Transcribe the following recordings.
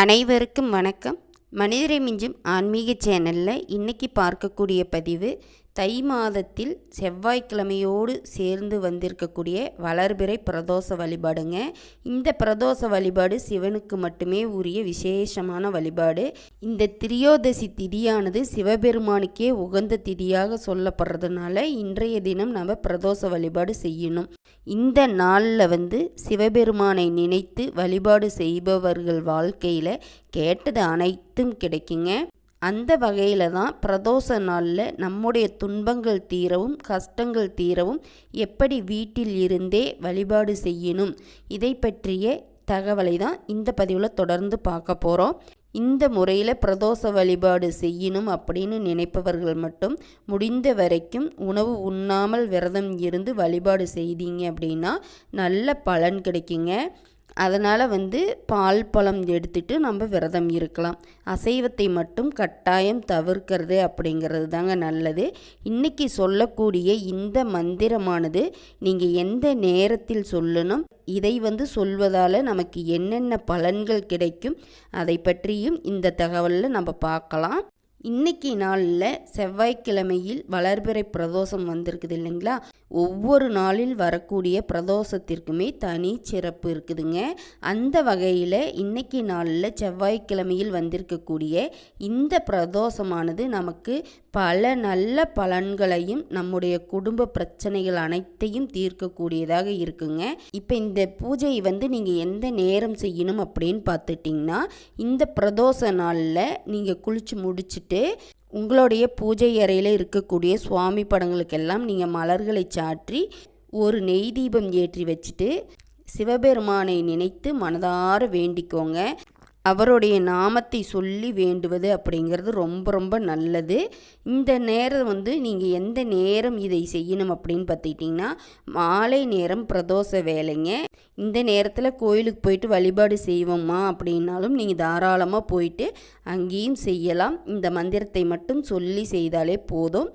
அனைவருக்கும் வணக்கம். மனிதரை மிஞ்சும் ஆன்மீக சேனலில் இன்றைக்கி பார்க்கக்கூடிய பதிவு தை மாதத்தில் செவ்வாய்க்கிழமையோடு சேர்ந்து வந்திருக்கக்கூடிய வளர்பிறை பிரதோஷ வழிபாடுங்க. இந்த பிரதோஷ வழிபாடு சிவனுக்கு மட்டுமே உரிய விசேஷமான வழிபாடு. இந்த திரியோதசி திதியானது சிவபெருமானுக்கே உகந்த திதியாக சொல்லப்படுறதுனால இன்றைய தினம் நம்ம பிரதோஷ வழிபாடு செய்யணும். இந்த நாளில் வந்து சிவபெருமானை நினைத்து வழிபாடு செய்பவர்கள் வாழ்க்கையில் கேட்டது அனைத்தும் கிடைக்குங்க. அந்த வகையில் தான் பிரதோஷ நாளில் நம்முடைய துன்பங்கள் தீரவும் கஷ்டங்கள் தீரவும் எப்படி வீட்டில் இருந்தே வழிபாடு செய்யணும். இதை பற்றிய தகவலை தான் இந்த பதிவில் தொடர்ந்து பார்க்க போகிறோம் இந்த முறையில் பிரதோஷ வழிபாடு செய்யணும் அப்படின்னு நினைப்பவர்கள் மட்டும் முடிந்த வரைக்கும் உணவு உண்ணாமல் விரதம் இருந்து வழிபாடு செய்தீங்க அப்படின்னா நல்ல பலன் கிடைக்குங்க. அதனால் வந்து பால் பழம் எடுத்துட்டு நம்ம விரதம் இருக்கலாம். அசைவத்தை மட்டும் கட்டாயம் தவிர்க்கிறது அப்படிங்கிறது தாங்க நல்லது. இன்றைக்கி சொல்லக்கூடிய இந்த மந்திரமானது நீங்கள் எந்த நேரத்தில் சொல்லணும் இதை வந்து சொல்வதால் நமக்கு என்னென்ன பலன்கள் கிடைக்கும் அதை பற்றியும் இந்த தகவலில் நம்ம பார்க்கலாம். இன்னைக்கு நாளில் செவ்வாய்க்கிழமையில் வளர்பிறை பிரதோஷம் வந்திருக்குது இல்லைங்களா? ஒவ்வொரு நாளில் வரக்கூடிய பிரதோஷத்திற்குமே தனி சிறப்பு இருக்குதுங்க. அந்த வகையில் இன்னைக்கு நாளில் செவ்வாய்க்கிழமையில் வந்திருக்கக்கூடிய இந்த பிரதோஷமானது நமக்கு பல நல்ல பலன்களையும் நம்முடைய குடும்ப பிரச்சனைகள் அனைத்தையும் தீர்க்கக்கூடியதாக இருக்குங்க. இப்போ இந்த பூஜையை வந்து நீங்கள் எந்த நேரம் செய்யணும் அப்படின்னு பார்த்துட்டிங்கன்னா இந்த பிரதோஷ நாளில் நீங்கள் குளித்து முடிச்சுட்டு உங்களுடைய பூஜை அறையில் இருக்கக்கூடிய சுவாமி படங்களுக்கெல்லாம் நீங்கள் மலர்களை சாற்றி ஒரு நெய் தீபம் ஏற்றி வச்சுட்டு சிவபெருமானை நினைத்து மனதார வேண்டிக்கோங்க. அவருடைய நாமத்தை சொல்லி வேண்டுவது அப்படிங்கிறது ரொம்ப ரொம்ப நல்லது. இந்த நேரம் வந்து நீங்கள் எந்த நேரம் இதை செய்யணும் அப்படின்னு பார்த்துக்கிட்டிங்கன்னா மாலை நேரம் பிரதோஷ வேலைங்க இந்த நேரத்தில் கோயிலுக்கு போயிட்டு வழிபாடு செய்வோம்மா அப்படின்னாலும் நீங்கள் தாராளமாக போயிட்டு அங்கேயும் செய்யலாம். இந்த மந்திரத்தை மட்டும் சொல்லி செய்தாலே போதும்.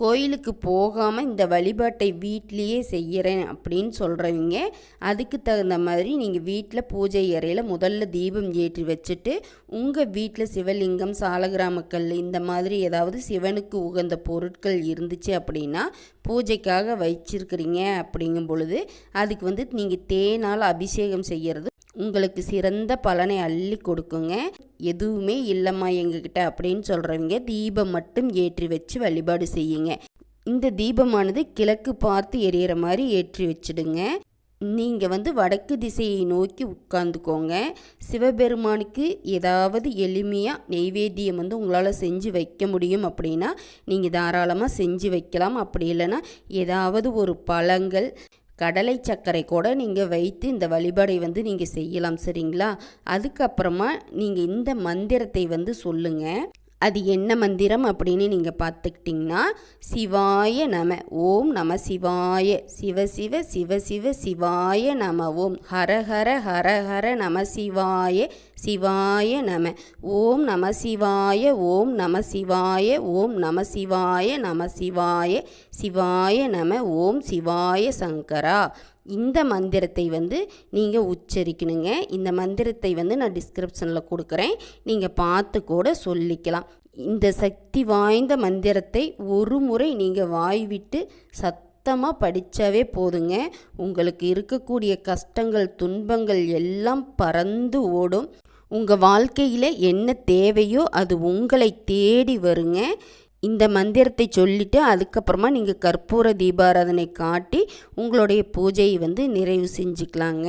கோயிலுக்கு போகாமல் இந்த வழிபாட்டை வீட்லேயே செய்கிறேன் அப்படின்னு சொல்கிறவங்க அதுக்கு தகுந்த மாதிரி நீங்கள் வீட்டில் பூஜை அறையில் முதல்ல தீபம் ஏற்றி வச்சுட்டு உங்கள் வீட்டில் சிவலிங்கம் சாலகிராமக்கல் இந்த மாதிரி ஏதாவது சிவனுக்கு உகந்த பொருட்கள் இருந்துச்சு அப்படின்னா பூஜைக்காக வச்சிருக்கிறீங்க அப்படிங்கும் பொழுது அதுக்கு வந்து நீங்கள் தேனால் அபிஷேகம் செய்கிறது உங்களுக்கு சிறந்த பலனை அள்ளி கொடுக்குங்க. எதுவுமே இல்லைம்மா எங்ககிட்ட அப்படின்னு சொல்கிறவங்க தீபம் மட்டும் ஏற்றி வச்சு வழிபாடு செய்யுங்க. இந்த தீபமானது கிழக்கு பார்த்து எரியற மாதிரி ஏற்றி வச்சிடுங்க. நீங்கள் வந்து வடக்கு திசையை நோக்கி உட்காந்துக்கோங்க சிவபெருமானுக்கு ஏதாவது எளிமையாக நெய்வேத்தியம் வந்து உங்களால் செஞ்சு வைக்க முடியும் அப்படின்னா நீங்கள் தாராளமாக செஞ்சு வைக்கலாம். அப்படி இல்லைன்னா ஏதாவது ஒரு பழங்கள் கடலை சர்க்கரை கூட நீங்கள் வைத்து இந்த வழிபாடை வந்து நீங்கள் செய்யலாம் சரிங்களா? அதுக்கப்புறமா நீங்கள் இந்த மந்திரத்தை வந்து சொல்லுங்கள் அது என்ன மந்திரம் அப்படின்னு நீங்கள் பார்த்துக்கிட்டிங்கன்னா சிவாய நம ஓம் நம சிவாய சிவ சிவ சிவ சிவ சிவாய நம ஓம் ஹர ஹர ஹர ஹர நம சிவாய சிவாய நம ஓம் நம சிவாய ஓம் நம சிவாய ஓம் நம சிவாய நம சிவாய சிவாய நம ஓம் சிவாய சங்கரா. இந்த மந்திரத்தை வந்து நீங்கள் உச்சரிக்கணுங்க. இந்த மந்திரத்தை வந்து நான் டிஸ்கிரிப்ஷனில் கொடுக்குறேன். நீங்கள் பார்த்து கூட சொல்லிக்கலாம். இந்த சக்தி வாய்ந்த மந்திரத்தை ஒரு முறை நீங்கள் வாய் விட்டு சத்தமாக படித்தாவே போதுங்க. உங்களுக்கு இருக்கக்கூடிய கஷ்டங்கள் துன்பங்கள் எல்லாம் பறந்து ஓடும். உங்கள் வாழ்க்கையில் என்ன தேவையோ அது உங்களை தேடி வருங்க. இந்த மந்திரத்தை சொல்லிவிட்டு அதுக்கப்புறமா நீங்கள் கற்பூர தீபாராதனை காட்டி உங்களுடைய பூஜையை வந்து நிறைவு செஞ்சுக்கலாங்க.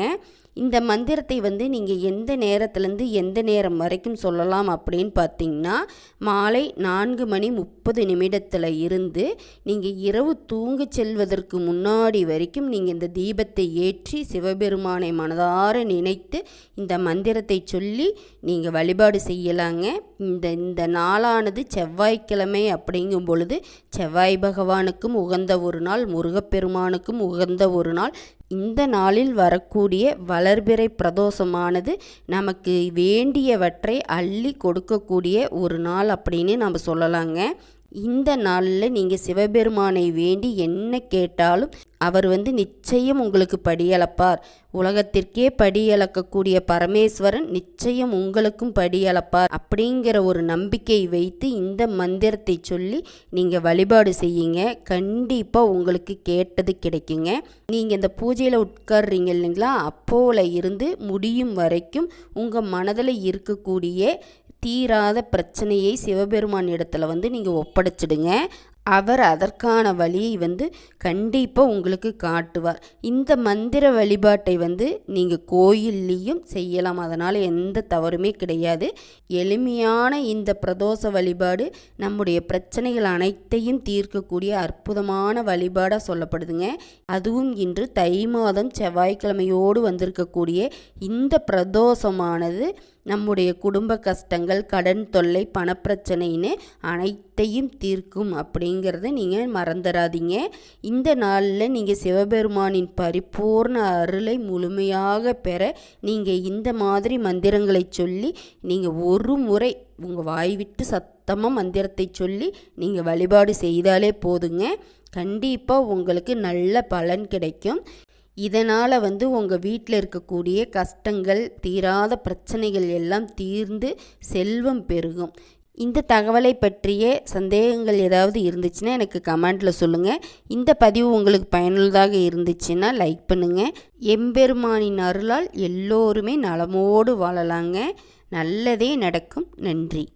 இந்த மந்திரத்தை வந்து நீங்கள் எந்த நேரத்துலேருந்து எந்த நேரம் வரைக்கும் சொல்லலாம் அப்படின்னு பார்த்தீங்கன்னா மாலை நான்கு மணி முப்பது நிமிடத்தில் இருந்து நீங்கள் இரவு தூங்க செல்வதற்கு முன்னாடி வரைக்கும் நீங்கள் இந்த தீபத்தை ஏற்றி சிவபெருமானை மனதார நினைத்து இந்த மந்திரத்தை சொல்லி நீங்கள் வழிபாடு செய்யலாங்க. இந்த இந்த நாளானது செவ்வாய்க்கிழமை அப்படிங்கும் பொழுது செவ்வாய் பகவானுக்கும் உகந்த ஒரு நாள் முருகப்பெருமானுக்கும் உகந்த ஒரு நாள் இந்த நாளில் வரக்கூடிய வளர்பிறை பிரதோஷமானது நமக்கு வேண்டியவற்றை அள்ளி கொடுக்கக்கூடிய ஒரு நாள் அப்படின்னு நம்ம சொல்லலாங்க. இந்த நாளில் நீங்கள் சிவபெருமானை வேண்டி என்ன கேட்டாலும் அவர் வந்து நிச்சயம் உங்களுக்கு படியளப்பார். உலகத்திற்கே படியளக்கக்கூடிய பரமேஸ்வரன் நிச்சயம் உங்களுக்கும் படியளப்பார் அப்படிங்கிற ஒரு நம்பிக்கை வைத்து இந்த மந்திரத்தை சொல்லி நீங்கள் வழிபாடு செய்யுங்க. கண்டிப்பாக உங்களுக்கு கேட்டது கிடைக்குங்க. நீங்கள் இந்த பூஜையில் உட்கார்றீங்க இல்லைங்களா? அப்போல இருந்து முடியும் வரைக்கும் உங்கள் மனதில் இருக்கக்கூடிய தீராத பிரச்சனையை சிவபெருமான் இடத்துல வந்து நீங்கள் ஒப்படைச்சிடுங்க. அவர் அதற்கான வழியை வந்து கண்டிப்பாக உங்களுக்கு காட்டுவார். இந்த மந்திர வழிபாட்டை வந்து நீங்கள் கோயில்லையும் செய்யலாம். அதனால் எந்த தவறுமே கிடையாது. எளிமையான இந்த பிரதோஷ வழிபாடு நம்முடைய பிரச்சனைகள் அனைத்தையும் தீர்க்கக்கூடிய அற்புதமான வழிபாடாக சொல்லப்படுதுங்க. அதுவும் இன்று தை மாதம் செவ்வாய்க்கிழமையோடு வந்திருக்கக்கூடிய இந்த பிரதோஷமானது நம்முடைய குடும்ப கஷ்டங்கள் கடன் தொல்லை பணப்பிரச்சனைன்னு அனைத்தையும் தீர்க்கும் அப்படிங்கிறத நீங்கள் மறந்துடாதீங்க இந்த நாளில் நீங்கள் சிவபெருமானின் பரிபூர்ண அருளை முழுமையாக பெற நீங்கள் இந்த மாதிரி மந்திரங்களை சொல்லி நீங்கள் ஒரு முறை உங்கள் வாய் விட்டு சத்தமாக மந்திரத்தை சொல்லி நீங்கள் வழிபாடு செய்தாலே போதுங்க. கண்டிப்பாக உங்களுக்கு நல்ல பலன் கிடைக்கும். இதனால் வந்து உங்கள் வீட்டில் இருக்கக்கூடிய கஷ்டங்கள் தீராத பிரச்சனைகள் எல்லாம் தீர்ந்து செல்வம் பெருகும். இந்த தகவலை பற்றிய சந்தேகங்கள் ஏதாவது இருந்துச்சுன்னா எனக்கு கமெண்டில் சொல்லுங்கள் இந்த பதிவு உங்களுக்கு பயனுள்ளதாக இருந்துச்சுன்னா லைக் பண்ணுங்கள் எம்பெருமானின் அருளால் எல்லோருமே நலமோடு வாழலாங்க. நல்லதே நடக்கும். நன்றி.